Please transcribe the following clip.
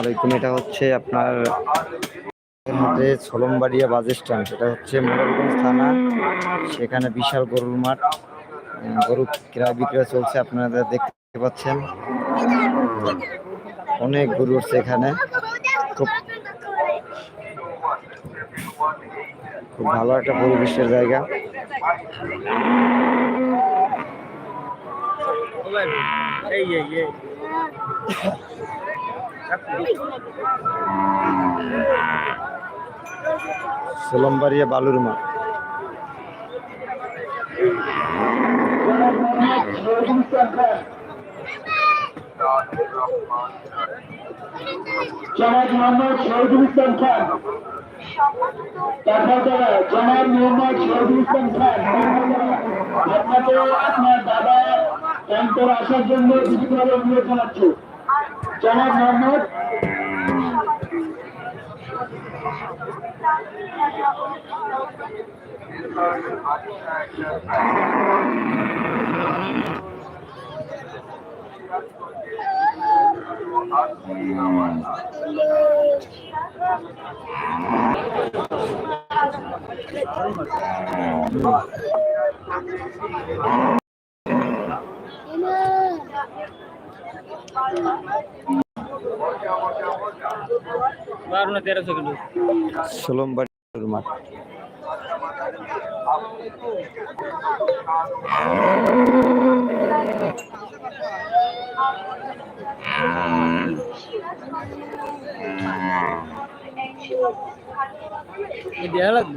আলাইকুম, এটা হচ্ছে আপনার মধ্যে ছলমবাড়িয়া বাস স্ট্যান্ড, এটা হচ্ছে মোড়লগঞ্জ থানা, সেখানে বিশাল গরুর মাঠ গরু ক্রয় বিক্রয় চলছে, আপনারা দেখতে পাচ্ছেন। অনেক গরু উঠছে এখানে। খুব খুব ভালো একটা পরিবেশের জায়গা। এই এই। সোলমবাড়িয়া বালুর ইসলাম খান। আপনাকে আপনার দাদা ক্যাম্পের আসার জন্য বিভিন্নভাবে অনুরোধ জনাব Mohammad. Salam berhormat. Ini dialog.